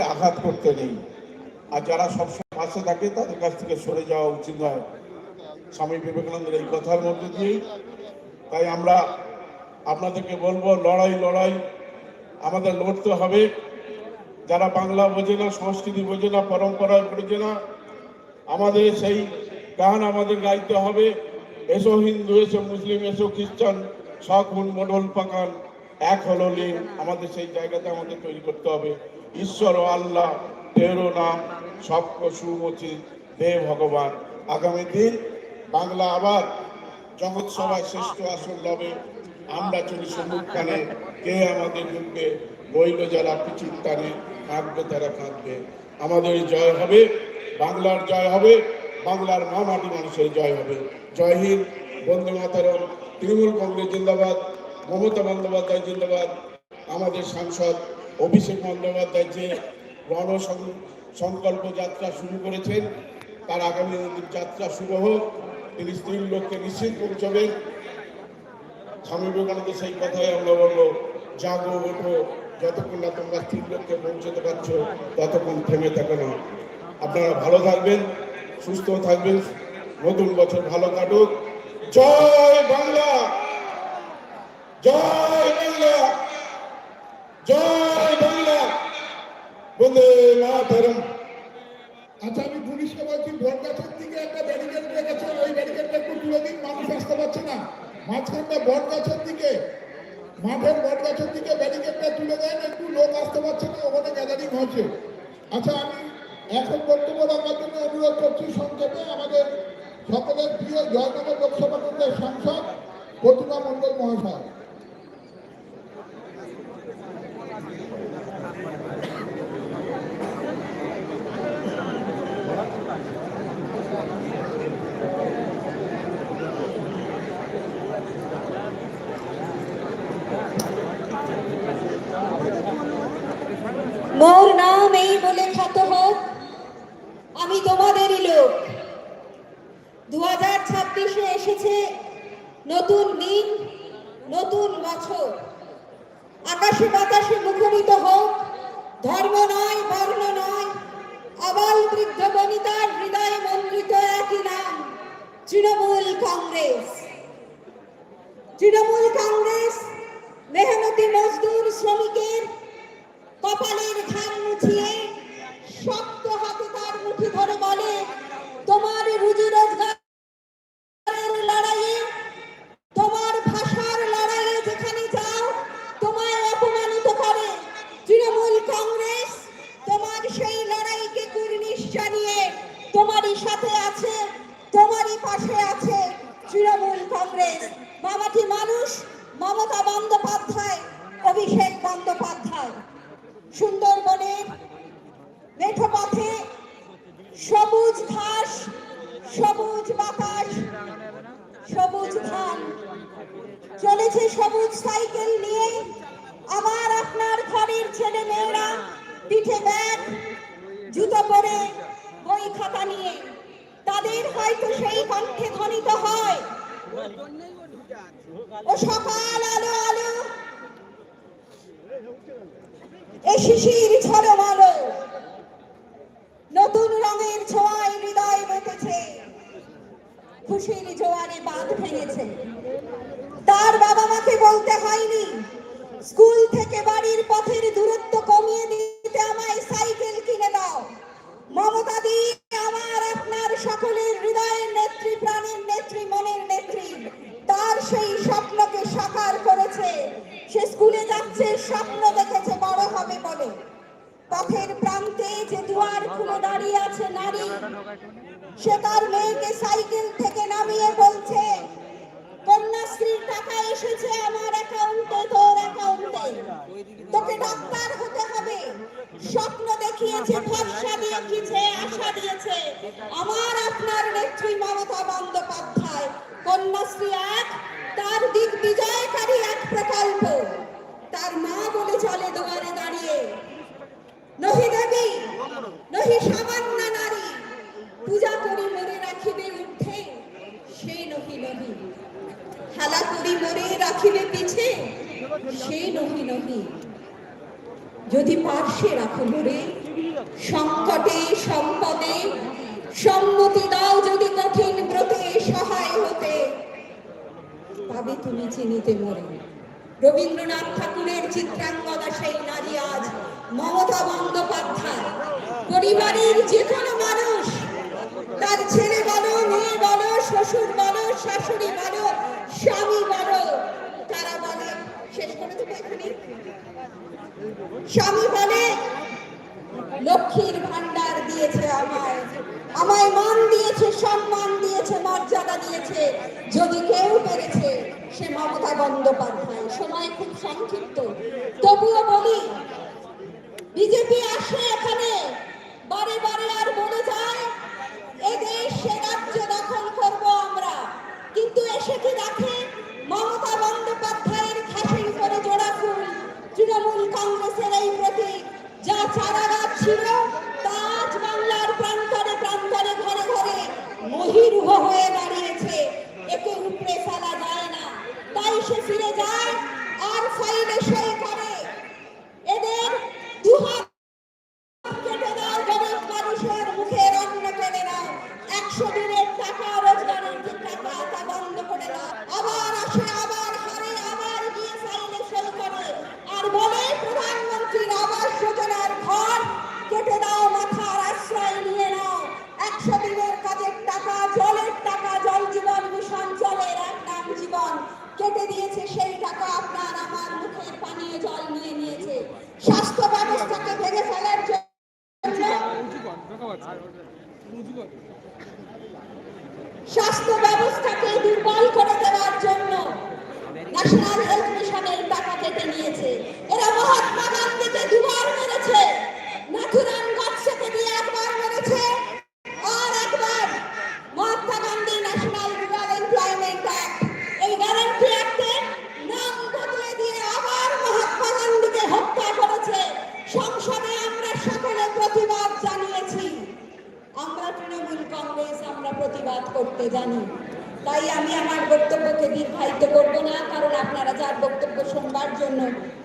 আঘাত করতে নেই। আর যারা সবসময় পাশে থাকে, তাদের কাছ থেকে সরে যাওয়া উচিত নয়। স্বামী বিবেকানন্দের এই কথার মধ্যে দিয়েই। তাই আমরা আপনাদেরকে বলব, লড়াই লড়াই আমাদের লড়তে হবে। যারা বাংলা বোঝে না, সংস্কৃতি বোঝে না, পরম্পরা বোঝে না, আমাদের সেই গান আমাদের গাইতে হবে। এসো হিন্দু, এসো মুসলিম, এসো খ্রিস্টান শখুন মোডল, পাকান। এক হলো লীন। আমাদের সেই জায়গাতে আমাদের তৈরি করতে হবে। ঈশ্বর আল্লাহ, তেরো নাম সুমতি। দে ভগবান, আগামী দিন বাংলা আবার জগৎ সভায় শ্রেষ্ঠ আসন লবে। আমরা চলি সম্মুখখানে কে আমাদের ঢুকবে বইল যারা পিছিয়ে টানে কাঁদবে তারা কাঁদবে। আমাদের জয় হবে, বাংলার জয় হবে, বাংলার মা মাটি মানুষের জয় হবে। জয় হিন্দ, বন্দে মাতারম। তৃণমূল কংগ্রেস জিন্দাবাদ, মমতা বন্দ্যোপাধ্যায় জিন্দাবাদ। আমাদের সাংসদ অভিষেক বন্দ্যোপাধ্যায় যে রণ সংকল্প যাত্রা শুরু করেছেন। তার আগামী যাত্রা শুরু হোক। তিনি স্ত্রীর লোককে নিশ্চিত পৌঁছবেন। স্বামী বিবেকানন্দ সেই কথাই আমরা বলব জাগো, ওঠো। যতক্ষণ না তোমরা স্ত্রীর লোককে পৌঁছতে পারছ, ততক্ষণ থেমে থাকো না। আপনারা ভালো থাকবেন, সুস্থ থাকবেন। নতুন বছর ভালো কাটুক। জয় বাংলা! জয় বাংলা! জয় বাংলা বন্দে মাতরম আচ্ছা আমি পুলিশকে বলছি ভোট গাছের দিকে একটা ব্যারিকেড রেখেছে ওই ব্যারিকেডটা একটু তুলে দিন মানুষ আসতে পারছে না। মাঝখানটা বট গাছের দিকে মাঠের বট গাছের দিকে ব্যারিকেডটা তুলে দেন, একটু লোক আসতে পারছে না, ওখানে গ্যাদারিং হয়েছে আচ্ছা আমি এখন বক্তব্য রাখার জন্য অনুরোধ করছি সংক্ষেপে। আমাদের সকলের প্রিয় জয়নগর লোকসভা কেন্দ্রের সাংসদ প্রতিমা মণ্ডল মহাশয়। শ্রমিকের চলেছে সবুজ সাইকেল নিয়ে আবার আপনার ঘরের ছেলে মেয়েরা পিঠে ব্যাগ, জুতো পরে বই খাতা নিয়ে। তাদের হয়তো সেই কণ্ঠে ধ্বনিত হয়। ও সকাল আলো আলো। এ শিশির ঝড়ো আলো। নতুন রঙের ছোঁয়ায় হৃদয় মেতেছে খুশির জোয়ারে বাঁধ ভেঙেছে। তার বাবা মাকে বলতে হয়নি। স্কুল থেকে বাড়ির পথের দূরত্ব কমিয়ে দিতে আমায় সাইকেল কিনে দাও। মমতা দি, আমার আপনার সকলের হৃদয়ের নেত্রী, প্রাণের নেত্রী, মনের নেত্রী। তার সেই স্বপ্নকে সাকার করেছে। সে স্কুলে যাচ্ছে, স্বপ্ন দেখেছে, বড় হবে বলে। পথের প্রান্তে যে দুয়ার খুলে দাঁড়িয়ে আছে নারী, সে তার মেয়েকে নহি দেবী, নহি সামান্য নারী। পূজা করি মরে রাখিবে উঠে সে নহি নহি। হেলা করি মরে রাখিবে পিছে, সে নহি নহি। যদি পার্শ্বে রাখো মরে সংকটে, সম্পদে, সম্মতি দাও যদি কঠিন ব্রতে সহায় হতে। তবে তুমি চিনিতে মরে। রবীন্দ্রনাথ ঠাকুরের চিত্রাঙ্গদা সেই নারী আজ মমতা বন্দ্যোপাধ্যায়। পরিবারের যে কোনো মানুষ, তার ছেলে বলো, মেয়ে বলো, শ্বশুর বলো, শাশুড়ি বলো, স্বামী বলো, তারা বলে, শেষ করে দেবো এখানে। স্বামী বলে, লক্ষ্মীর ভান্ডার দিয়েছে আমায়। আমায় মান দিয়েছে, সম্মান দিয়েছে, মর্যাদা দিয়েছে। যদি কেউ পেরেছে, সে মমতা বন্দ্যোপাধ্যায়। সময় খুব সংক্ষিপ্ত। তবুও বলি বিজেপি আসে এখানে। বারে বারে আর বলে যায়, এদেশ, সে রাজ্য দখল করব আমরা। কিন্তু এসে কি দেখে? মমতা বন্দ্যোপাধ্যায়ের খাসির করে জোড়া ফুল। তৃণমূল কংগ্রেসের এই প্রতীক, যা চারা গাছ ছিল, তা বাংলার প্রান্তরে প্রান্তরে ঘরে ঘরে মহিরুহ হয়ে দাঁড়িয়েছে। একে উপড়ে ফেলা যায় না। তাই সে ফিরে যায়, আর ফাইলে সই জল নিয়ে নিয়েছে। তাই আমি আমার বক্তব্যকে দীর্ঘায়িত করব না, কারণ আপনারা যার বক্তব্য শুনবার জন্য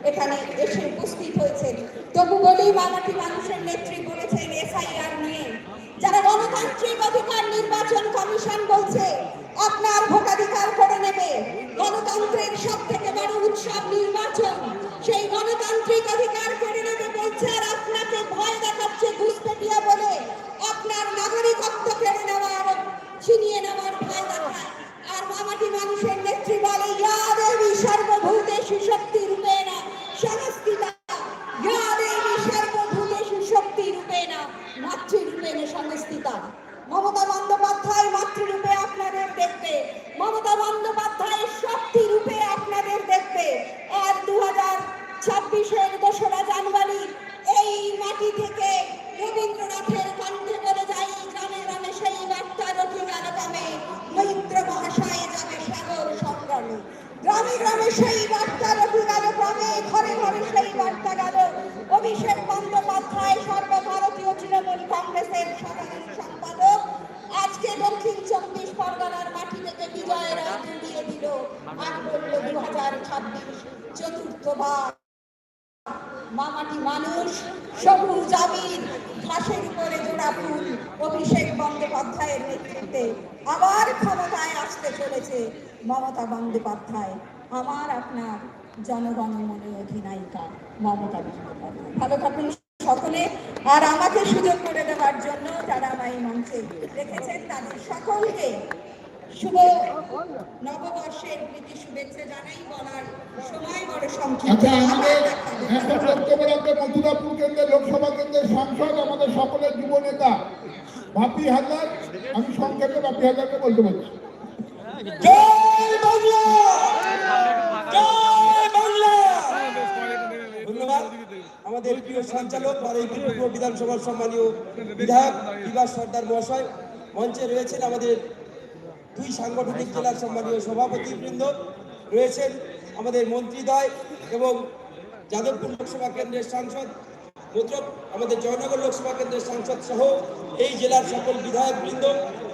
এখানে এসে উপস্থিত হয়েছেন। তবু বলেই মামাটি মানুষের নেত্রী বলেছেন এসআইআর নিয়ে। যারা গণতান্ত্রিক অধিকার নির্বাচন কমিশন বলছে, আপনার ভোটাধিকার করে নেবে। গণতন্ত্রের সব থেকে বড় উৎসব নির্বাচন। সেই গণতান্ত্রিক অধিকার করে নেবে বলছে, আর আপনাকে ভয় দেখাচ্ছে ঘুষপেটিয়া বলে। আপনার নাগরিকত্ব কেড়ে নেওয়ার ছিনিয়ে নেওয়ার মামাটি মানুষের নেত্রী বলে, ইয়া দেবী, সর্বভূতেষু শক্তি রূপেণ সংস্থিতা। ইয়া দেবী, সর্বভূতেষু শক্তি রূপেণ মাতৃরূপেণ সংস্থিতা। মমতা বন্দ্যোপাধ্যায় মাতৃরূপে আপনাদের দেখবে। মমতা বন্দ্যোপাধ্যায় শক্তি রূপে আপনাদের দেখবে। আর দু হাজার ছাব্বিশের দোসরা জানুয়ারি, এই মাটি থেকে গ্রামে গ্রামে সেই বার্তা গেল গ্রামে ঘরে ঘরে সেই বার্তা গেল। অভিষেক বন্দ্যোপাধ্যায় সর্বভারতীয় তৃণমূল কংগ্রেসের সাধারণ সম্পাদক। আজকে দক্ষিণ চব্বিশ পরগনার মাটি থেকে বিজয়ের রায় দিয়ে দিল। আর বলল দু হাজার ছাব্বিশ চতুর্থবার মামাটি মানুষ, সবুজ আবির, ঘাসের উপরে জোড়া ফুল। অভিষেক বন্দ্যোপাধ্যায়ের নেতৃত্বে আবার ক্ষমতায় আসতে চলেছে মমতা বন্দ্যোপাধ্যায়। আমার আপনার জনগণমনে অধিনায়িকা মমতা বন্দ্যোপাধ্যায়। ভালো থাকুন সকলে আর আমাকে সুযোগ করে দেওয়ার জন্য যারা আমায় এই মঞ্চে রেখেছেন। তাদের সকলকে শুভ নববর্ষের প্রীতি শুভেচ্ছা জানাই। বলার সময় বড় সংক্ষিপ্ত আচ্ছা বক্তব্য রাখবে মথুরাপুর কেন্দ্রের লোকসভা কেন্দ্রের সাংসদ আমাদের সকলের যুব নেতা বাপি হাজার আমি সংক্ষেপে বাপি হাজারকে বলতে বলছি জয় বাংলা জয় বাংলা ধন্যবাদ আমাদের প্রিয় সঞ্চালক বারুইপুর বিধানসভার সম্মানীয় বিধায়ক বিকাশ সর্দার মহাশয় মঞ্চে রয়েছেন আমাদের দুই সাংগঠনিক জেলার সম্মানীয় সভাপতিবৃন্দ। রয়েছেন আমাদের মন্ত্রীদ্বয় এবং যাদবপুর লোকসভা কেন্দ্রের সাংসদ মতলব আমাদের জয়নগর লোকসভা কেন্দ্রের সাংসদ সহ এই জেলার সকল বিধায়ক বৃন্দ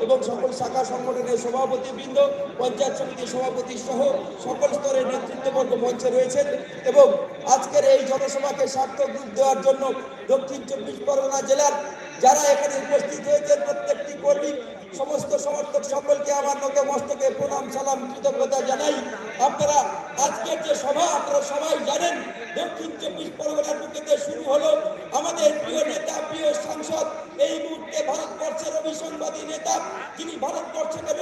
এবং সকল শাখা সংগঠনের সভাপতি বৃন্দ, পঞ্চায়েত সমিতির সভাপতি সহ সকল স্তরের নেতৃত্ববর্গ মঞ্চে রয়েছেন এবং আজকের এই জনসভাকে সার্থক রূপ দেওয়ার জন্য দক্ষিণ চব্বিশ পরগনা জেলার যারা এখানে উপস্থিত হয়েছেন প্রত্যেকটি কর্মী, সমস্ত সমর্থক সকলকে আমার নত মস্তকে প্রণাম, সালাম, কৃতজ্ঞতা জানাই। আপনারা আজকের যে সভা, আপনারা সবাই জানেন, দক্ষিণ চব্বিশ পরগনার বুকেতে শুরু হলো। আমাদের প্রিয় নেতা, প্রিয় সাংসদ, এই মুহূর্তে ভারতবর্ষের অভিসংবাদী নেতা, যিনি ভারতবর্ষকে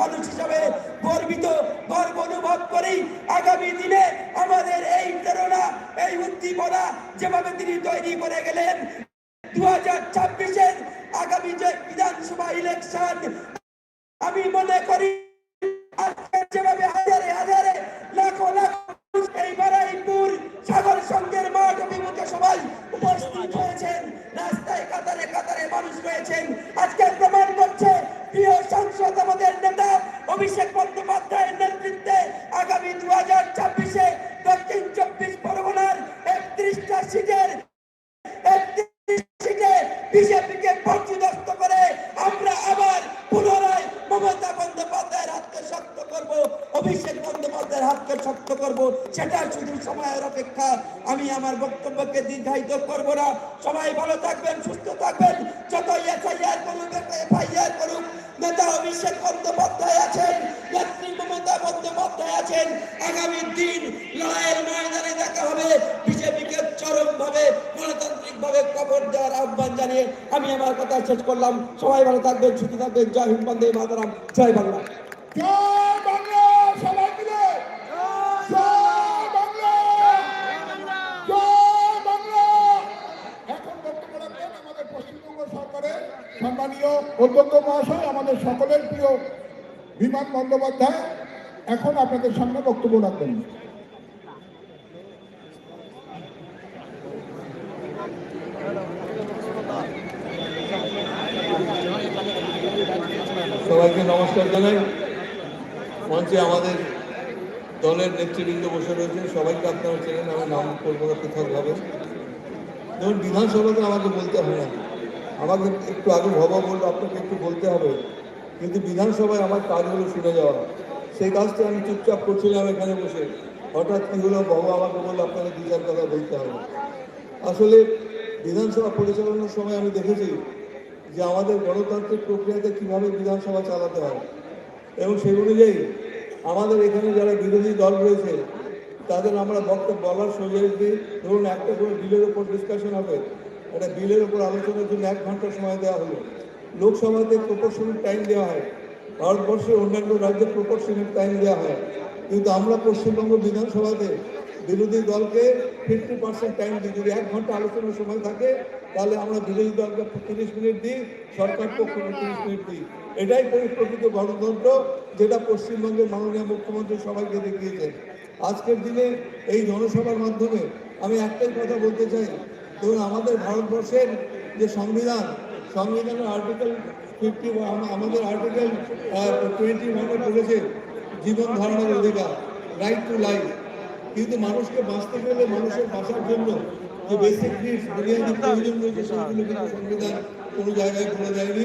মানুষ হিসাবে গর্বিত, গর্ব অনুভব করি আগামী দিনে আমাদের এই প্রেরণা, এই উদ্দীপনা যেভাবে তিনি তৈরি করে গেলেন দু হাজার ছাব্বিশের আগামী যে বিধানসভা ইলেকশন, আমি মনে করি যেভাবে হাজারে হাজারে লাখো এই বারাইপুর সাগর সঙ্গের মাঠ অভিমুখে সবাই উপস্থিত হয়েছেন, রাস্তায় কাতারে কাতারে মানুষ রয়েছেন। আজকে প্রমাণ করছে প্রিয় সাংসদ আমাদের নেতা অভিষেক বন্দ্যোপাধ্যায়ের নেতৃত্বে আগামী দু হাজার ছাব্বিশে দক্ষিণ চব্বিশ পরগনার একত্রিশটা সিটের সিটে বিজেপিকে পর্যদস্ত করে আমরা আবার পুনরায় মমতা বন্দ্যোপাধ্যায়ের হাতকে শক্ত করব, অভিষেক বন্দ্যোপাধ্যায়ের হাতকে শক্ত করব। সেটা শুধু সময়ের অপেক্ষা। আমি আমার বক্তব্যকে দীর্ঘায়িত করব না। সবাই ভালো থাকবেন, সুস্থ থাকবেন। যত এফআইআর করুক এফআইআর নেতা অভিষেক বন্দ্যোপাধ্যায় আছেন, নেত্রী মমতা বন্দ্যোপাধ্যায় আছেন। আগামী দিন লড়াইয়ের ময়দানে দেখা হবে। বিজেপিকে চরমভাবে, গণতান্ত্রিকভাবে কবর দেওয়ার আহ্বান জানিয়ে আমি আমার কথা শেষ করলাম। সবাই ভালো থাকবেন ছুটি থাকবেন। জয় হিন্দ, বন্দে মাতারাম। জয় বাংলা। অধ্যক্ষ মহাশয়, আমাদের সকলের প্রিয় বিমান বন্দ্যোপাধ্যায়, এখন আপনাদের সামনে বক্তব্য রাখবেন। সবাইকে নমস্কার জানাই। মঞ্চে আমাদের দলের নেতৃবৃন্দ বসে রয়েছেন। সবাইকে আপনারা চেনেন আমি নাম করব না পৃথকভাবে ধরুন, বিধানসভাতে আমাকে বলতে হয় না। আমাকে একটু আগে ভবা বলল, আপনাকে একটু বলতে হবে। কিন্তু বিধানসভায় আমার কাজ হলো শুনে যাওয়া সেই কাজটা আমি চুপচাপ করছিলাম এখানে বসে। হঠাৎ কী হলো বাবা আমাকে বলল, আপনাকে দু চার কথা বলতে হবে। আসলে বিধানসভা পরিচালনার সময় আমি দেখেছি যে আমাদের গণতান্ত্রিক প্রক্রিয়াতে কীভাবে বিধানসভা চালাতে হয়। এবং সেই অনুযায়ী আমাদের এখানে যারা বিরোধী দল রয়েছে, তাদের আমরা বক্তব্য বলার সুযোগ দিই ধরুন একটা করে বিলের উপর ডিসকাশন হবে। একটা বিলের উপর আলোচনার জন্য এক ঘণ্টা সময় দেওয়া হলো। লোকসভাতে প্রপোর্শনাল টাইম দেওয়া হয়। ভারতবর্ষের অন্যান্য রাজ্যে প্রপোর্শনাল টাইম দেওয়া হয়। কিন্তু আমরা পশ্চিমবঙ্গ বিধানসভাতে বিরোধী দলকে ফিফটি পার্সেন্ট টাইম দিই। যদি এক ঘণ্টা আলোচনার সময় থাকে, তাহলে আমরা বিরোধী দলকে তিরিশ মিনিট দিই, সরকার পক্ষকে তিরিশ মিনিট দিই। এটাই পরিপ্রকৃত গণতন্ত্র, যেটা পশ্চিমবঙ্গের মাননীয় মুখ্যমন্ত্রী সবাইকে দেখিয়েছেন। আজকের দিনে এই জনসভার মাধ্যমে আমি একটাই কথা বলতে চাই। ধরুন আমাদের ভারতবর্ষের যে সংবিধান, সংবিধানের আর্টিকেল ফিফটি আমাদের আর্টিকেল টোয়েন্টি ওয়ানে বলেছে জীবন ধারণের অধিকার রাইট টু লাইফ কিন্তু মানুষকে বাঁচতে গেলে মানুষের বাঁচার জন্য যে বেসিক নিডস বুনিয়াদী প্রয়োজন রয়েছে সেগুলো কিন্তু সংবিধান কোনো জায়গায় বলে দেয়নি।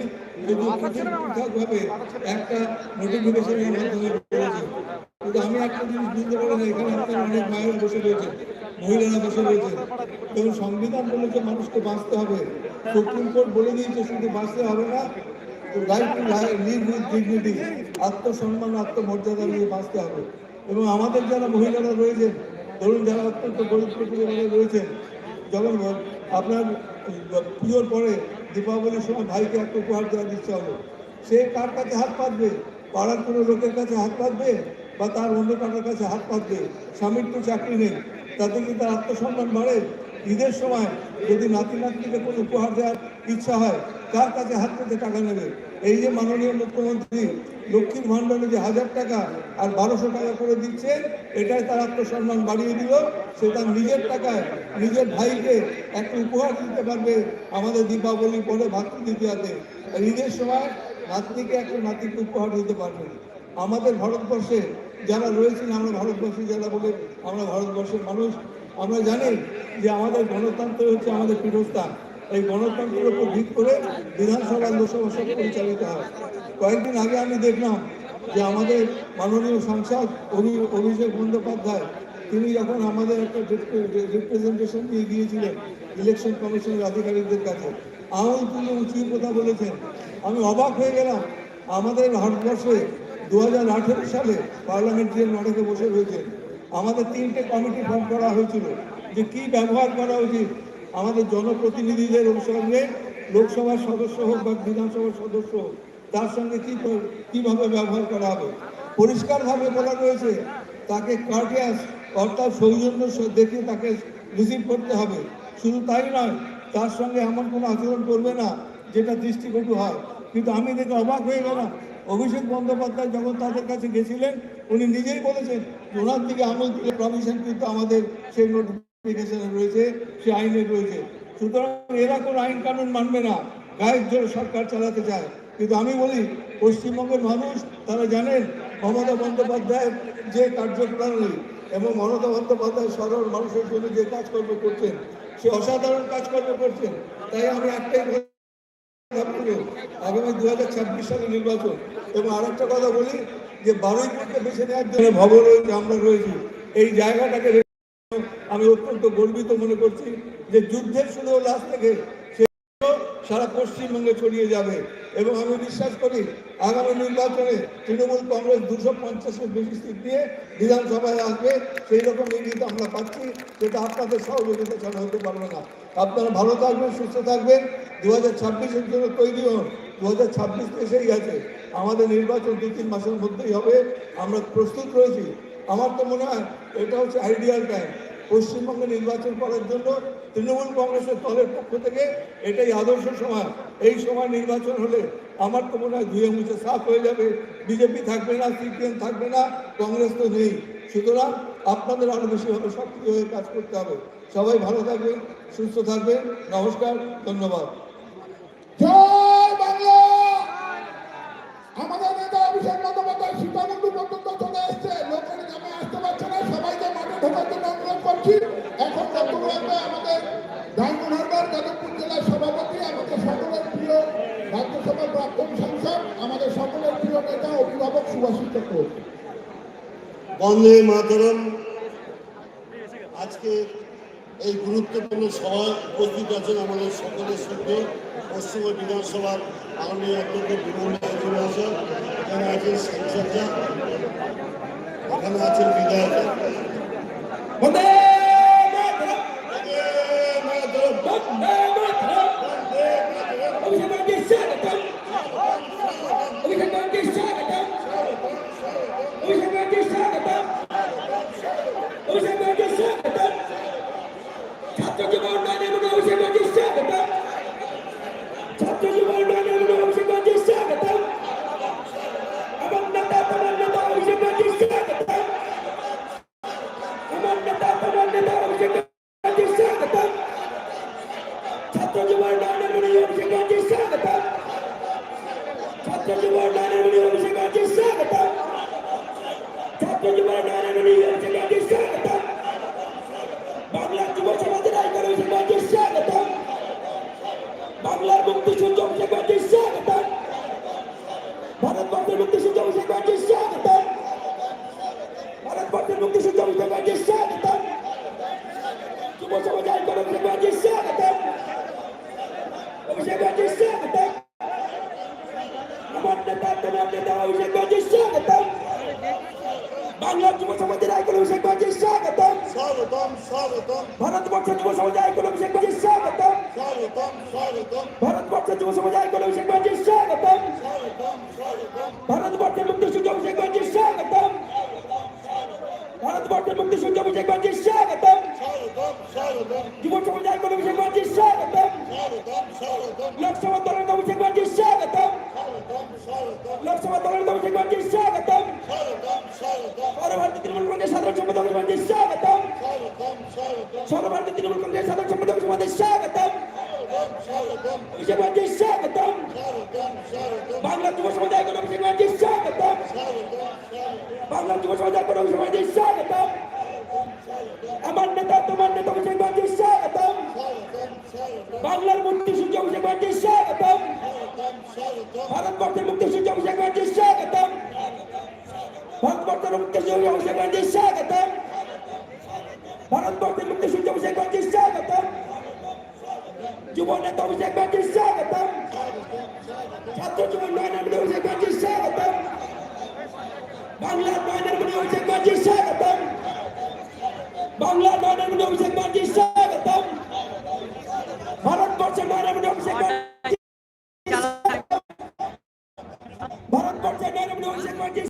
সংবিধান বলেছে মানুষকে বাঁচতে হবে, সুপ্রিম কোর্ট বলে দিয়েছে শুধু বাঁচতে হবে না রাইট টু লিভ আত্মসম্মান, আত্মমর্যাদা নিয়ে বাঁচতে হবে। এবং আমাদের যারা মহিলারা রয়েছেন, ধরুন যারা অত্যন্ত গরিব রয়েছেন যখন আপনার পুজোর পরে দীপাবলির সময় ভাইকে একটা উপহার দেওয়ার ইচ্ছা হলো সে কার কাছে হাত পাতবে? পাড়ার কোনো লোকের কাছে হাত পাতবে? বা তার অন্য কারোর কাছে হাত পাতবে? স্বামীর তো চাকরি নেই। তাতে কি তার আত্মসম্মান বাড়ে? ঈদের সময় যদি নাতি নাতনিকে কোনো উপহার দেওয়ার ইচ্ছা হয় কার কাছে হাত পেতে টাকা নেবে? এই যে মাননীয় মুখ্যমন্ত্রী লক্ষ্মীর ভাণ্ডারে যে হাজার টাকা আর বারোশো টাকা করে দিচ্ছে, এটাই তার আত্মসম্মান বাড়িয়ে দিল। সে তার নিজের টাকায় নিজের ভাইকে একটা উপহার দিতে পারবে আমাদের দীপাবলি পরে ভাতৃদ্বিতীয়াতে। ঈদের সময় নাতনিকে একটা নাতিকে উপহার দিতে পারবে। আমাদের ভারতবর্ষে যারা রয়েছেন, আমরা ভারতবর্ষে যারা বলে আমরা ভারতবর্ষের মানুষ, আমরা জানি যে আমাদের গণতন্ত্র হচ্ছে আমাদের পীঠস্থান। এই গণতন্ত্রের উপর ভিত করে বিধানসভা লোকসভা সব পরিচালিত হয়। কয়েকদিন আগে আমি দেখলাম যে আমাদের মাননীয় সাংসদ অভি- অভিষেক বন্দ্যোপাধ্যায়, তিনি যখন আমাদের একটা রিপ্রেজেন্টেশন দিয়ে গিয়েছিলেন ইলেকশন কমিশনের আধিকারিকদের কাছে আঙুল তুলে উঁচিয়ে কথা বলেছেন? আমি অবাক হয়ে গেলাম। আমাদের ভারতবর্ষে দু হাজার আঠেরো সালে পার্লামেন্টারিয়ান অনেকে বসে রয়েছেন আমাদের তিনটে কমিটি ফর্ম করা হয়েছিল যে কি ব্যবহার করা উচিত? আমাদের জনপ্রতিনিধিদের সঙ্গে লোকসভার সদস্য হোক বা বিধানসভার সদস্য হোক, তার সঙ্গে কি কীভাবে ব্যবহার করা হবে? পরিষ্কারভাবে বলা রয়েছে, তাকে কার্টিয়াস অর্থাৎ সৌজন্য দেখে তাকে রিসিভ করতে হবে। শুধু তাই নয়, তার সঙ্গে এমন কোনো আচরণ করবে না যেটা দৃষ্টিকটু হয়। কিন্তু আমি দেখে অবাক হয়ে গেলাম। অভিষেক বন্দ্যোপাধ্যায় যখন তাদের কাছে গেছিলেন, উনি নিজেই বলেছেন, ওনার দিকে আমল দিলে প্রভিশন কিন্তু আমাদের সেই নোটিফিকেশনে রয়েছে সে আইনে রয়েছে। সুতরাং এরা কোনো আইন কানুন মানবে না। গায়ের জোরে সরকার চালাতে চায়। কিন্তু আমি বলি, পশ্চিমবঙ্গের মানুষ, তারা জানেন, মমতা বন্দ্যোপাধ্যায়ের যে কার্যপ্রণালী এবং মমতা বন্দ্যোপাধ্যায় সরল মানুষের জন্য যে কাজকর্ম করছেন, সে অসাধারণ কাজকর্ম করছেন। তাই আমি একটাই আগামী দু হাজার ছাব্বিশ সালে নির্বাচন। এবং আরেকটা কথা বলি, যে বারুইপুরকে বেছে নেওয়ার জন্য ভবন রয়েছে আমরা রয়েছি, এই জায়গাটাকে আমি অত্যন্ত গর্বিত মনে করছি যে যুদ্ধের শুরু আজ থেকে সেগুলো সারা পশ্চিমবঙ্গে ছড়িয়ে যাবে। এবং আমি বিশ্বাস করি, আগামী নির্বাচনে তৃণমূল কংগ্রেস দুশো পঞ্চাশের বেশি সিট দিয়ে বিধানসভায় আসবে। সেই রকম ইঙ্গিত আমরা পাচ্ছি সেটা আপনাদের সহযোগিতা ছাড়া হতে পারবে না। আপনারা ভালো থাকবেন, সুস্থ থাকবেন। দু হাজার ছাব্বিশের জন্য তৈরি হন। দু হাজার ছাব্বিশ এসেই গেছে। আমাদের নির্বাচন দু তিন মাসের মধ্যেই হবে। আমরা প্রস্তুত রয়েছি। আমার তো মনে হয় এটা হচ্ছে আইডিয়াল টাইম। পশ্চিমবঙ্গে নির্বাচন করার জন্য তৃণমূল কংগ্রেসের দলের পক্ষ থেকে এটাই আদর্শ সময়। এই সময় নির্বাচন হলে আমার তো মনে হয় ধুয়ে মুছে সাফ হয়ে যাবে। বিজেপি থাকবে না, সিপিএম থাকবে না, কংগ্রেস তো নেই। সুতরাং আপনাদের আরও বেশিভাবে সক্রিয় হয়ে কাজ করতে হবে। সবাই ভালো থাকবেন, সুস্থ থাকবেন। নমস্কার, ধন্যবাদ। বন্দে মাতরম। আজকে এই গুরুত্বপূর্ণ সভায় উপস্থিত আছেন আমাদের সকলের সঙ্গে পশ্চিমবঙ্গ বিধানসভার মাননীয় অধ্যক্ষ আছেন সাংসদরা এখানে আছেন বিধায়ক। అధ్యక్ష মুখ্যমন্ত্রী স্বাগতম। ভারতবর্ষের মুক্তি সূর্য মুখ্যমন্ত্রী স্বাগতম। ভারতবর্ষের মুক্তি সূর্য মুখ্যমন্ত্রী স্বাগতম। যুব সমুদায় কোনো মুখ্যমন্ত্রী স্বাগতম। লোকসভা ভারতবর্ষের মুক্তি সুযোগ সেখানে স্বাগতম। ভারতবর্ষের মুক্তি সুযোগ সেখানে স্বাগতম।